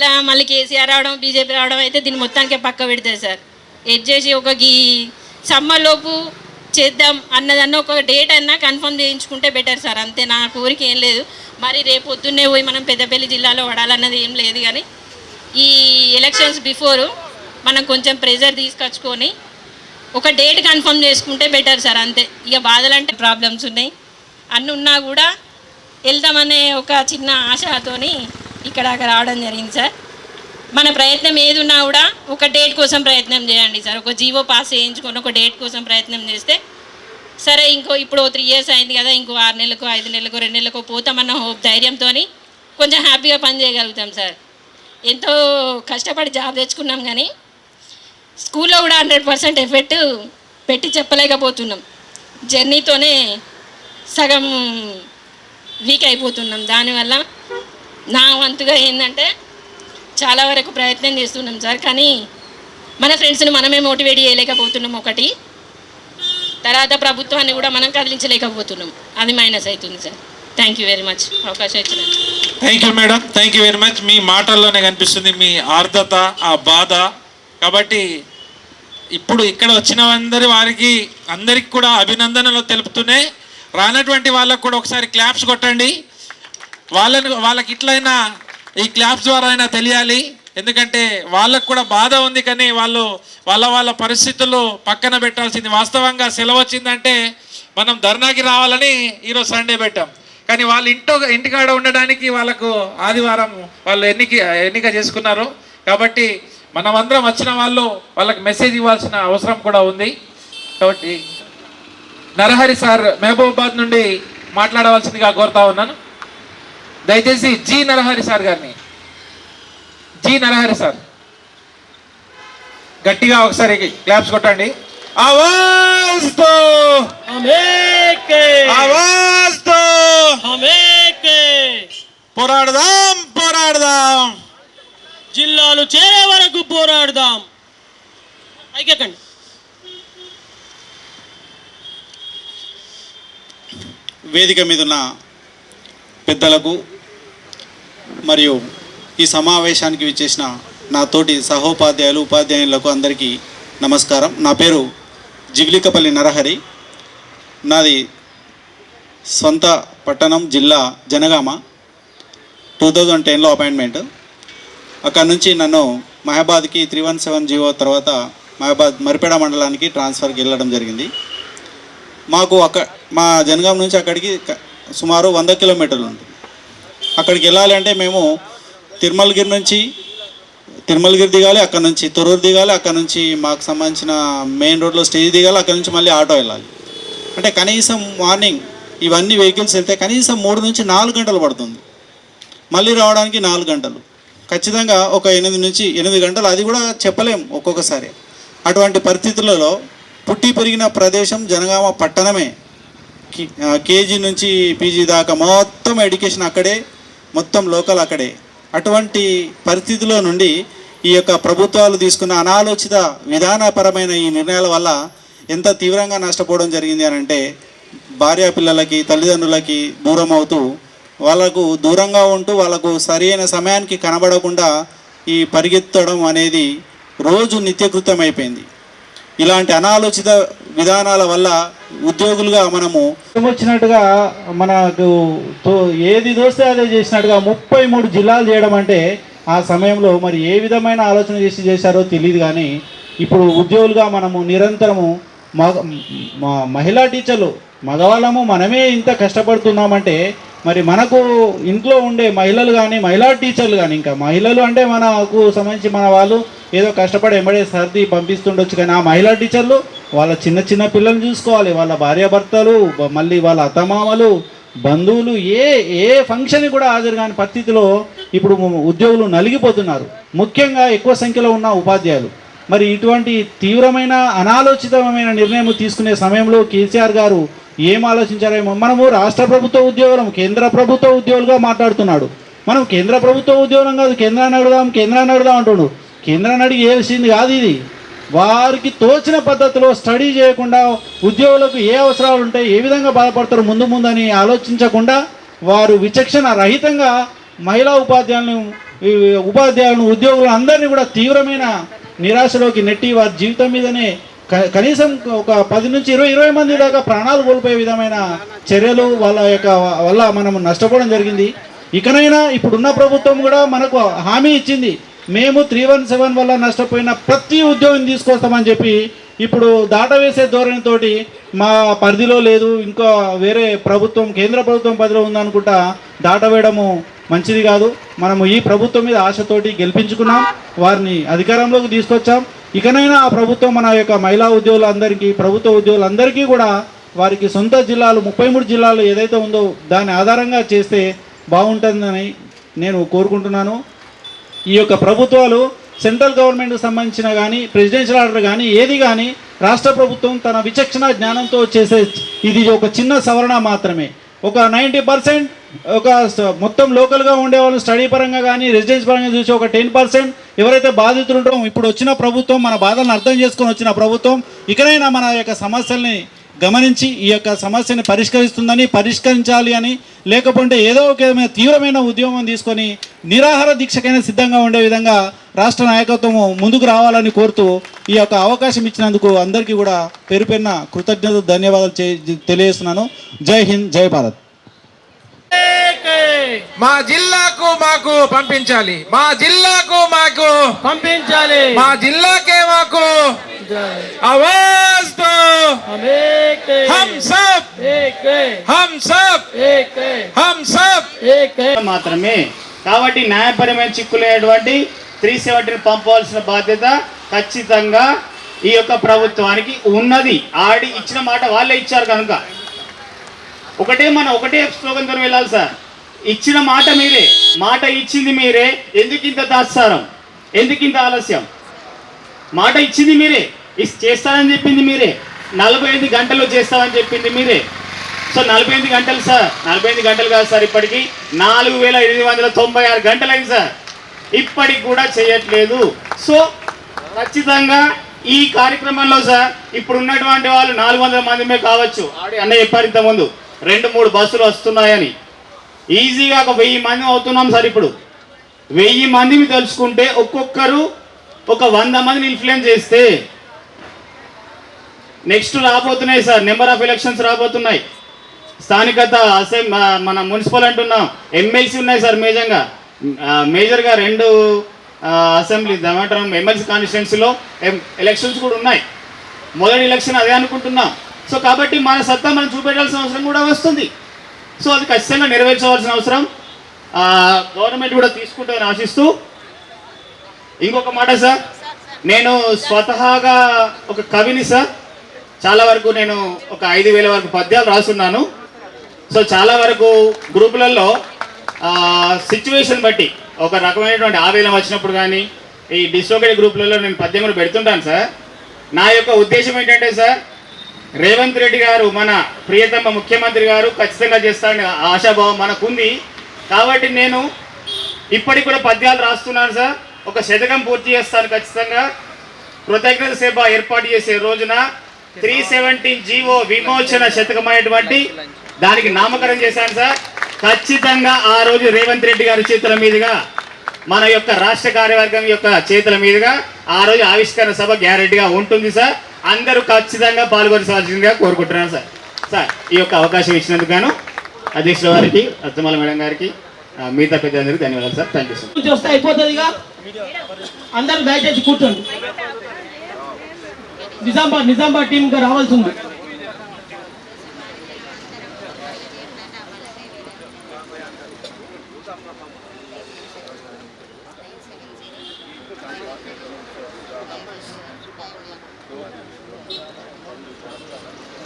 మళ్ళీ మళ్ళీ కేసీఆర్ రావడం బీజేపీ రావడం అయితే దీన్ని మొత్తానికి పక్క పెడతాయి సార్. ఎడ్ చేసి ఒక గీ సమ్మర్లోపు చేద్దాం అన్నదన్న ఒక డేట్ అన్నా కన్ఫర్మ్ చేయించుకుంటే బెటర్ సార్. అంతే నా కోరిక ఏం లేదు. మరి రేపు పొద్దున్నే పోయి మనం పెద్దపల్లి జిల్లాలో పడాలన్నది ఏం లేదు కానీ ఈ ఎలక్షన్స్ బిఫోరు మనం కొంచెం ప్రెజర్ తీసుకొచ్చుకొని ఒక డేట్ కన్ఫర్మ్ చేసుకుంటే బెటర్ సార్ అంతే. ఇక బాధలంటే ప్రాబ్లమ్స్ ఉన్నాయి. అన్నీ ఉన్నా కూడా వెళ్దామనే ఒక చిన్న ఆశతోని ఇక్కడ రావడం జరిగింది సార్. మన ప్రయత్నం ఏది ఉన్నా కూడా ఒక డేట్ కోసం ప్రయత్నం చేయండి సార్. ఒక జీవో పాస్ చేయించుకొని ఒక డేట్ కోసం ప్రయత్నం చేస్తే సరే ఇంకో ఇప్పుడు త్రీ ఇయర్స్ అయింది కదా ఇంకో ఆరు నెలలకు ఐదు నెలలకు రెండు నెలలకు పోతామన్న హోప్ ధైర్యంతో కొంచెం హ్యాపీగా పని చేయగలుగుతాం సార్. ఎంతో కష్టపడి జాబ్ తెచ్చుకున్నాం కానీ స్కూల్లో కూడా హండ్రెడ్ పర్సెంట్ ఎఫెక్ట్ పెట్టి చెప్పలేకపోతున్నాం. జర్నీతోనే సగం వీక్ అయిపోతున్నాం. దానివల్ల నా వంతుగా ఏంటంటే చాలా వరకు ప్రయత్నం చేస్తున్నాం సార్ కానీ మన ఫ్రెండ్స్ని మనమే మోటివేట్ చేయలేకపోతున్నాం ఒకటి. తర్వాత ప్రభుత్వాన్ని కూడా మనం కదిలించలేకపోతున్నాం. అది మైనస్ అవుతుంది sir. Thank you very much అవకాశం ఇచ్చిన thank you madam thank you very much మీ మాటల్లోనే కనిపిస్తుంది మీ ఆర్ద్రత ఆ బాధ. కాబట్టి ఇప్పుడు ఇక్కడ వచ్చిన అందరి వారికి అందరికి కూడా అభినందనలు తెలుపుతూనే రానటువంటి వాళ్ళకు కూడా ఒకసారి క్లాప్స్ కొట్టండి. వాళ్ళని వాళ్ళకి ఇట్లయినా ఈ క్లాప్స్ ద్వారా అయినా తెలియాలి. ఎందుకంటే వాళ్ళకు కూడా బాధ ఉంది కానీ వాళ్ళు వాళ్ళ వాళ్ళ పరిస్థితులు పక్కన పెట్టాల్సింది. వాస్తవంగా సెలవు వచ్చిందంటే మనం ధర్నాకి రావాలని ఈరోజు సండే పెట్టాం. కానీ వాళ్ళు ఇంట్లో ఇంటికాడ ఉండడానికి వాళ్ళకు ఆదివారం వాళ్ళు ఎన్నిక ఎన్నిక చేసుకున్నారు. కాబట్టి మనమందరం వచ్చిన వాళ్ళు వాళ్ళకి మెసేజ్ ఇవ్వాల్సిన అవసరం కూడా ఉంది. కాబట్టి నరహరి సార్ మహబూబాబాద్ నుండి మాట్లాడవలసిందిగా కోరుతా ఉన్నాను. దయచేసి జి నరహరి సార్ గారిని. G Narahari sir. గట్టిగా ఒకసారి క్లాప్స్ కొట్టండి. పోరాడదాం పోరాడదాం! జిల్లాలు చేరే వరకు పోరాడదాం. ఐకెక్కండి. వేదిక మీద ఉన్న పెద్దలకు మరియు ఈ సమావేశానికి విచ్చేసిన నా తోటి సహోపాధ్యాయులు ఉపాధ్యాయులకు అందరికీ నమస్కారం. నా పేరు జిగిలికపల్లి నరహరి. నాది సొంత పట్టణం జిల్లా జనగామ. టూ థౌజండ్ టెన్లో అపాయింట్మెంట్. అక్కడ నుంచి నన్ను మహాబాద్కి త్రీ వన్ సెవెన్ జీవో తర్వాత మహాబాద్ మరిపేడ మండలానికి ట్రాన్స్ఫర్కి వెళ్ళడం జరిగింది. మాకు అక్క మా జనగాం నుంచి అక్కడికి సుమారు వంద కిలోమీటర్లు ఉంటుంది. అక్కడికి వెళ్ళాలి అంటే మేము తిరుమలగిరి నుంచి తిరుమలగిరి దిగాలి అక్కడ నుంచి తొరూరు దిగాలి అక్కడ నుంచి మాకు సంబంధించిన మెయిన్ రోడ్లో స్టేజ్ దిగాలి అక్కడ నుంచి మళ్ళీ ఆటో వెళ్ళాలి. అంటే కనీసం మార్నింగ్ ఇవన్నీ వెహికల్స్ వెళ్తే కనీసం మూడు నుంచి నాలుగు గంటలు పడుతుంది. మళ్ళీ రావడానికి నాలుగు గంటలు. ఖచ్చితంగా ఒక ఎనిమిది నుంచి ఎనిమిది గంటలు అది కూడా చెప్పలేం ఒక్కొక్కసారి. అటువంటి పరిస్థితులలో పుట్టి పెరిగిన ప్రదేశం జనగామ పట్టణమే. కేజీ నుంచి పీజీ దాకా మొత్తం ఎడ్యుకేషన్ అక్కడే మొత్తం లోకల్ అక్కడే. అటువంటి పరిస్థితిలో నుండి ఈ యొక్క ప్రభుత్వాలు తీసుకున్న అనాలోచిత విధానపరమైన ఈ నిర్ణయాల వల్ల ఎంత తీవ్రంగా నష్టపోవడం జరిగింది అని అంటే భార్య పిల్లలకి తల్లిదండ్రులకి దూరం అవుతూ వాళ్ళకు దూరంగా ఉంటూ వాళ్ళకు సరైన సమయానికి కనబడకుండా ఈ పరిగెత్తడం అనేది రోజు నిత్యకృతం అయిపోయింది. ఇలాంటి అనాలోచిత విధానాల వల్ల ఉద్యోగులుగా మనము వచ్చినట్టుగా మనకు ఏది దోస్తే అదే చేసినట్టుగా ముప్పై మూడు జిల్లాలు చేయడం అంటే ఆ సమయంలో మరి ఏ విధమైన ఆలోచన చేసి చేశారో తెలియదు కానీ ఇప్పుడు ఉద్యోగులుగా మనము నిరంతరము మగ మ- మహిళా టీచర్లు మగవాళ్ళము మనమే ఇంత కష్టపడుతున్నామంటే మరి మనకు ఇంట్లో ఉండే మహిళలు కానీ మహిళా టీచర్లు కానీ ఇంకా మహిళలు అంటే మనకు సంబంధించి మన వాళ్ళు ఏదో కష్టపడి ఎంబడే సర్ది పంపిస్తుండొచ్చు కానీ ఆ మహిళా టీచర్లు వాళ్ళ చిన్న చిన్న పిల్లలు చూసుకోవాలి. వాళ్ళ భార్యాభర్తలు మళ్ళీ వాళ్ళ అత్తమామలు బంధువులు ఏ ఏ ఫంక్షన్ కూడా హాజరు కాని పరిస్థితిలో ఇప్పుడు ఉద్యోగులు నలిగిపోతున్నారు. ముఖ్యంగా ఎక్కువ సంఖ్యలో ఉన్న ఉపాధ్యాయులు. మరి ఇటువంటి తీవ్రమైన అనాలోచితమైన నిర్ణయం తీసుకునే సమయంలో కేసీఆర్ గారు ఏం ఆలోచించారేమో మనము రాష్ట్ర ప్రభుత్వ ఉద్యోగులం కేంద్ర ప్రభుత్వ ఉద్యోగులుగా మాట్లాడుతున్నాడు. మనం కేంద్ర ప్రభుత్వ ఉద్యోగం కాదు కేంద్రాన్ని అడుగుదాం కేంద్రాన్ని అడుగుదాం అంటున్నాడు కేంద్రాన్ని అడిగి వేయాల్సింది కాదు ఇది. వారికి తోచిన పద్ధతిలో స్టడీ చేయకుండా ఉద్యోగులకు ఏ అవసరాలు ఉంటాయి ఏ విధంగా బాధపడతారు ముందు ముందని ఆలోచించకుండా వారు విచక్షణ రహితంగా మహిళా ఉపాధ్యాయులను ఉపాధ్యాయులను ఉద్యోగులను అందరినీ కూడా తీవ్రమైన నిరాశలోకి నెట్టి వారి జీవితం మీదనే క- కనీసం ఒక పది నుంచి ఇరవై ఇరవై మంది దాకా ప్రాణాలు కోల్పోయే విధమైన చర్యలు వాళ్ళ యొక్క వల్ల మనం నష్టపోవడం జరిగింది. ఇకనైనా ఇప్పుడున్న ప్రభుత్వం కూడా మనకు హామీ ఇచ్చింది. మేము త్రీ వన్ సెవెన్ వల్ల నష్టపోయిన ప్రతి ఉద్యోగం తీసుకొస్తామని చెప్పి ఇప్పుడు దాటవేసే ధోరణితోటి మా పరిధిలో లేదు ఇంకా వేరే ప్రభుత్వం కేంద్ర ప్రభుత్వం పరిధిలో ఉందనుకుంటా దాటవేయడము మంచిది కాదు. మనము ఈ ప్రభుత్వం మీద ఆశతోటి గెలిపించుకున్నాం వారిని అధికారంలోకి తీసుకొచ్చాం. ఇకనైనా ఆ ప్రభుత్వం మన యొక్క మహిళా ఉద్యోగులందరికీ ప్రభుత్వ ఉద్యోగులందరికీ కూడా వారికి సొంత జిల్లాలు ముప్పై మూడు జిల్లాలు ఏదైతే ఉందో దాని ఆధారంగా చేస్తే బాగుంటుందని నేను కోరుకుంటున్నాను. ఈ యొక్క ప్రభుత్వాలు సెంట్రల్ గవర్నమెంట్కి సంబంధించిన కానీ ప్రెసిడెన్షియల్ ఆర్డర్ కానీ ఏది కానీ రాష్ట్ర ప్రభుత్వం తన విచక్షణ జ్ఞానంతో చేసే ఇది ఒక చిన్న సవరణ మాత్రమే. ఒక నైంటీ పర్సెంట్ ఒక మొత్తం లోకల్గా ఉండే వాళ్ళు స్టడీ పరంగా కానీ రెసిడెన్స్ పరంగా చూసి ఒక టెన్ పర్సెంట్ ఎవరైతే బాధితులు ఉంటారో ఇప్పుడు వచ్చిన ప్రభుత్వం మన బాధలను అర్థం చేసుకొని వచ్చిన ప్రభుత్వం ఇకనైనా మన యొక్క సమస్యల్ని గమనించి ఈ యొక్క సమస్యని పరిష్కరిస్తుందని పరిష్కరించాలి అని లేకపోతే ఏదో ఒక విధమైన తీవ్రమైన ఉద్యమం తీసుకొని నిరాహార దీక్షకైనా సిద్ధంగా ఉండే విధంగా రాష్ట్ర నాయకత్వము ముందుకు రావాలని కోరుతూ ఈ యొక్క అవకాశం ఇచ్చినందుకు అందరికీ కూడా పేరు పేరున కృతజ్ఞతలు ధన్యవాదాలు చే- తెలియజేస్తున్నాను జై హింద్ జై భారత్ మా జిల్లాకు మాకు పంపించాలి మా జిల్లాకు మాకు పంపించాలి మా జిల్లాకే మాకు ఆవాజ్ దో हम एक है हम सब एक है हम सब एक है हम सब एक है మాత్రమే కాబట్టి న్యాయపరమైన చిక్కులేటువంటి త్రీ సెవెంటీని పంపవలసిన బాధ్యత ఖచ్చితంగా ఈ యొక్క ప్రభుత్వానికి ఉన్నది ఆడి ఇచ్చిన మాట వాళ్ళే ఇచ్చారు కనుక ఒకటే మనం ఒకటే స్లోగన్తో వెళ్ళాలి సార్ ఇచ్చిన మాట మీరే మాట ఇచ్చింది మీరే ఎందుకు ఇంత తాత్సారం ఎందుకు ఇంత ఆలస్యం మాట ఇచ్చింది మీరే ఇస్ చేస్తానని చెప్పింది మీరే నలభై ఐదు గంటలు చేస్తామని చెప్పింది మీరే. సో నలభై ఎనిమిది గంటలు సార్. నలభై ఎనిమిది గంటలు కాదు సార్ ఇప్పటికి. నాలుగు వేల ఎనిమిది వందల తొంభై ఆరు గంటలైంది సార్. ఇప్పటికి కూడా చేయట్లేదు. సో ఖచ్చితంగా ఈ కార్యక్రమంలో సార్ ఇప్పుడు ఉన్నటువంటి వాళ్ళు నాలుగు వందల మందిమే కావచ్చు. ఆడి అన్న చెప్పారు ఇంతకుముందు. రెండు మూడు బస్సులు వస్తున్నాయని. ఈజీగా ఒక వెయ్యి మంది అవుతున్నాం సార్ ఇప్పుడు. వెయ్యి మందిని తెలుసుకుంటే ఒక్కొక్కరు ఒక వంద మందిని ఇన్ఫ్లుయెన్స్ చేస్తే నెక్స్ట్ రాబోతున్నాయి సార్ నెంబర్ ఆఫ్ ఎలక్షన్స్ రాబోతున్నాయి. స్థానికత అసెంబ్లీ మన మున్సిపల్ అంటున్నాం. ఎమ్మెల్సీ ఉన్నాయి సార్ మేజర్గా మేజర్గా రెండు అసెంబ్లీ ఏమంటారు ఎమ్మెల్సీ కాన్స్టిట్యున్సీలో ఎలక్షన్స్ కూడా ఉన్నాయి. మొదటి ఎలక్షన్ అదే అనుకుంటున్నాం. సో కాబట్టి మన సత్తా మనం చూపెట్టాల్సిన అవసరం కూడా వస్తుంది. సో అది ఖచ్చితంగా నెరవేర్చవలసిన అవసరం. గవర్నమెంట్ కూడా తీసుకుంటుందని ఆశిస్తూ. ఇంకొక మాట సార్ నేను స్వతహాగా ఒక కవిని సార్ చాలా వరకు నేను ఒక ఐదు వేల వరకు పద్యాలు రాస్తున్నాను. సో చాలా వరకు గ్రూపులలో సిచ్యువేషన్ బట్టి ఒక రకమైనటువంటి ఆవేదన వచ్చినప్పుడు కానీ ఈ డిస్లోకేట్ గ్రూపులలో నేను పద్యం కూడా పెడుతుంటాను సార్. నా యొక్క ఉద్దేశం ఏంటంటే సార్ రేవంత్ రెడ్డి గారు మన ప్రియతమ ముఖ్యమంత్రి గారు ఖచ్చితంగా చేస్తారని ఆశాభావం మనకుంది. కాబట్టి నేను ఇప్పటికి కూడా పద్యాలు రాస్తున్నాను సార్. ఒక శతకం పూర్తి చేస్తాను ఖచ్చితంగా. కృతజ్ఞత సేవ ఏర్పాటు చేసే రోజున త్రీ సెవెంటీన్ జీవో విమోచన శతకమైనటువంటి దానికి నామకరణం చేశాను సార్. ఖచ్చితంగా ఆ రోజు రేవంత్ రెడ్డి గారి చేతుల మీదుగా మన యొక్క రాష్ట్ర కార్యవర్గం యొక్క చేతుల మీదుగా ఆ రోజు ఆవిష్కరణ సభ గ్యారెంటీగా ఉంటుంది సార్. అందరూ ఖచ్చితంగా పాల్గొనవలసిందిగా కోరుకుంటున్నాను సార్. సార్ ఈ యొక్క అవకాశం ఇచ్చినందుకు గాను అధ్యక్షుల వారికి అత్తమల మేడం గారికి మిగతా పెద్దలందరికీ ధన్యవాదాలు సార్. Thank you sir. చూస్తే అయిపోతుందిగా? అందరూ దయచేసి కూర్చోండి. నిజామాబాద్ నిజామాబాద్ టీం గా రావాల్సి ఉంది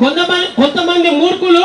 కొంతమంది కొంతమంది మూర్ఖులు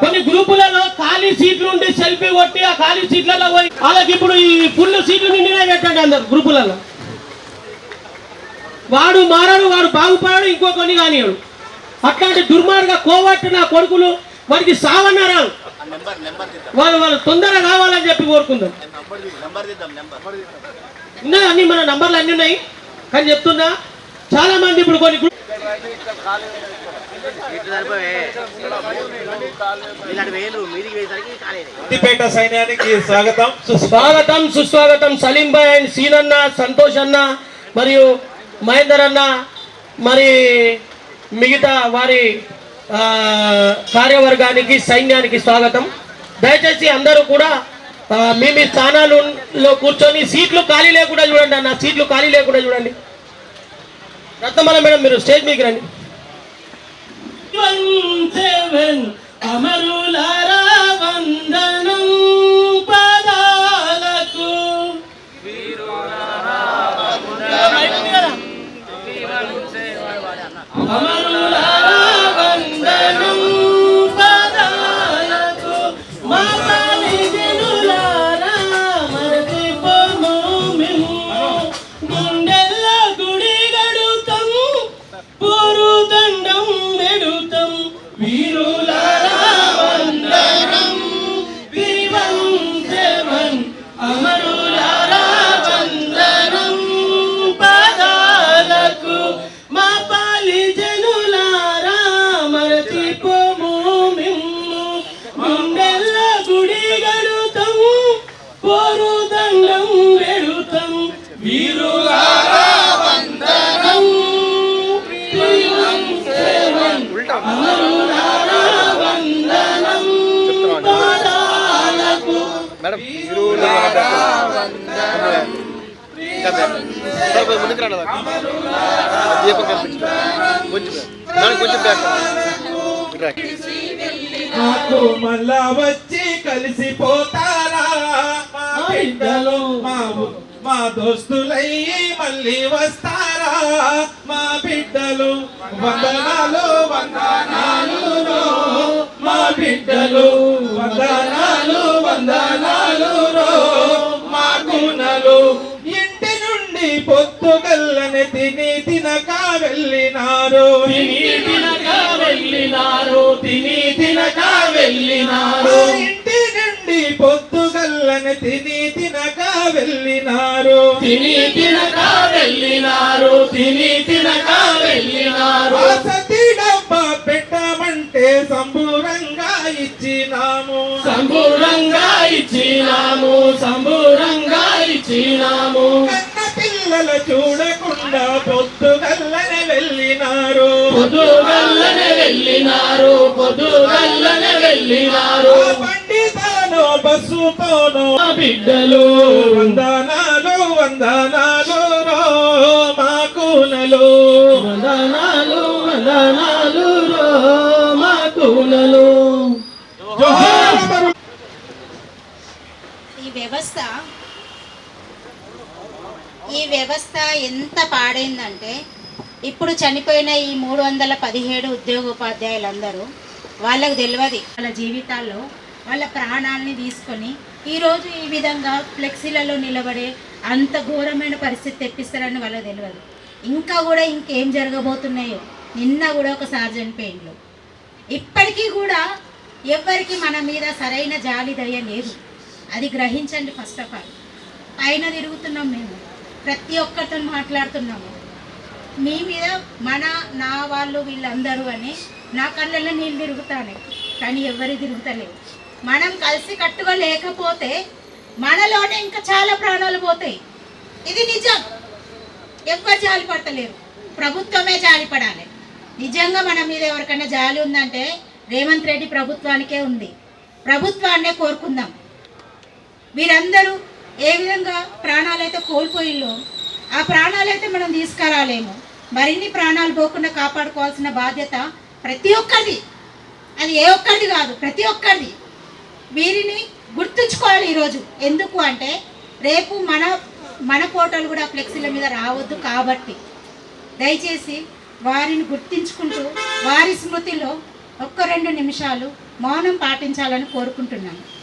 కొన్ని గ్రూపులలో ఖాళీ సీట్లు ఉండి సెల్ఫీ కొట్టి ఆ ఖాళీ సీట్లలో పోయి వాళ్ళకి ఇప్పుడు ఈ ఫుల్ సీట్లు నిండినా పెట్టండి అందరు గ్రూపులలో. వాడు మారాడు వాడు బాగుపడాడు ఇంకో కొన్ని కానివాడు అట్లాంటి దుర్మార్గ కోవట్టు నా కొడుకులు వాడికి సావన్నారా? వాళ్ళు వాళ్ళు తొందరగా కావాలని చెప్పి కోరుకుందాం. ఉన్నాయి అన్ని మన నంబర్లు అన్ని ఉన్నాయి. కానీ చెప్తున్నా చాలా మంది ఇప్పుడు కొన్ని సిద్దిపేట సైన్యానికి స్వాగతం. స్వాగతం సుస్వాగతం సలీం భాయ్ అండ్ సీనన్న సంతోష్ అన్న మరియు మహేందర్ అన్న మరి మిగతా వారి కార్యవర్గానికి సైన్యానికి స్వాగతం. దయచేసి అందరూ కూడా మీ మీ స్థానాలలో కూర్చొని సీట్లు ఖాళీ లేకుండా చూడండి అన్న సీట్లు ఖాళీ లేకుండా చూడండి. రత్నమల మేడం మీరు స్టేజ్ మీకు రండి. అమరులారా. మాకు మళ్ళా వచ్చి కలిసిపోతారా మా బిడ్డలు మా మా దోస్తులయ్యి మళ్ళీ వస్తారా మా బిడ్డలు వందనాలు వందనాలు మా బిడ్డలు వందనాలు వందనాలు వెళ్ళినారు? తిని తినక వెళ్ళినారు? తిని తినక వెళ్ళినారు? ఇంటి నుండి పొత్తుగల్లని తిని తినక వెళ్ళినారు? తిని తినక వెళ్ళినారు? తిని తినక వెళ్ళినారు? సతీ డబ్బా పెట్టమంటే సంబూరంగా ఇచ్చినాము. సంబూరంగా ఇచ్చినాము సంబూరంగా ఇచ్చినాము. వెళ్ళినారు. పండితానో బస్సుతోనో. బిడ్డలు. వందనాలు వందనాలు రో మా కూనలు వందనాలు వందనాలు రో మా కూనలు ఈ వ్యవస్థ ఈ వ్యవస్థ ఎంత పాడైందంటే ఇప్పుడు చనిపోయిన ఈ మూడు వందల పదిహేడు ఉద్యోగోపాధ్యాయులందరూ వాళ్ళకు తెలియదు వాళ్ళ జీవితాల్లో వాళ్ళ ప్రాణాలని తీసుకొని ఈరోజు ఈ విధంగా ఫ్లెక్సీలలో నిలబడే అంత ఘోరమైన పరిస్థితి తెప్పిస్తారని వాళ్ళకి తెలియదు ఇంకా కూడా ఇంకేం జరగబోతున్నాయో నిన్న కూడా ఒక సార్ చనిపోయిండ్రు ఇప్పటికీ కూడా ఎవ్వరికి మన మీద సరైన జాలి దయ లేదు. అది గ్రహించండి ఫస్ట్ ఆఫ్ ఆల్. పైన తిరుగుతున్నాం మేము. ప్రతి ఒక్కరితో మాట్లాడుతున్నాము. మీ మీద మన నా వాళ్ళు వీళ్ళందరూ అని నా కళ్ళల్లో నీళ్ళు తిరుగుతానే కానీ ఎవరు తిరుగుతలేవు మనం కలిసి కట్టుగా లేకపోతే మనలోనే ఇంకా చాలా ప్రాణాలు పోతాయి. ఇది నిజం. ఎవరు జాలి పడతలేరు ప్రభుత్వమే జాలి పడాలి నిజంగా మన మీద ఎవరికైనా జాలి ఉందంటే రేవంత్ రెడ్డి ప్రభుత్వానికే ఉంది. ప్రభుత్వాన్నే కోరుకుందాం. వీరందరూ ఏ విధంగా ప్రాణాలైతే కోల్పోయిల్లో ఆ ప్రాణాలైతే మనం తీసుకురాలేము. మరిన్ని ప్రాణాలు పోకుండా కాపాడుకోవాల్సిన బాధ్యత ప్రతి ఒక్కరిది. అది ఏ ఒక్కరిది కాదు ప్రతి ఒక్కరిది. వీరిని గుర్తుంచుకోవాలి ఈరోజు. ఎందుకు అంటే రేపు మన మన ఫోటోలు కూడా ఫ్లెక్సీల మీద రావద్దు కాబట్టి. దయచేసి వారిని గుర్తించుకుంటూ వారి స్మృతిలో ఒక్క రెండు నిమిషాలు మౌనం పాటించాలని కోరుకుంటున్నాను.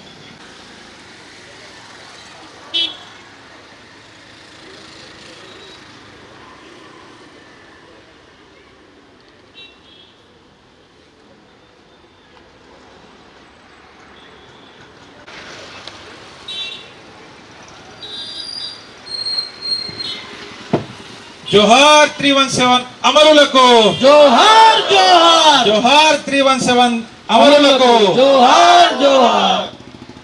జోహార్ త్రీ వన్ సెవెన్ అమరులకు జోహార్ జోహార్. జోహార్ త్రీ వన్ సెవెన్ అమరులకు జోహార్ జోహార్.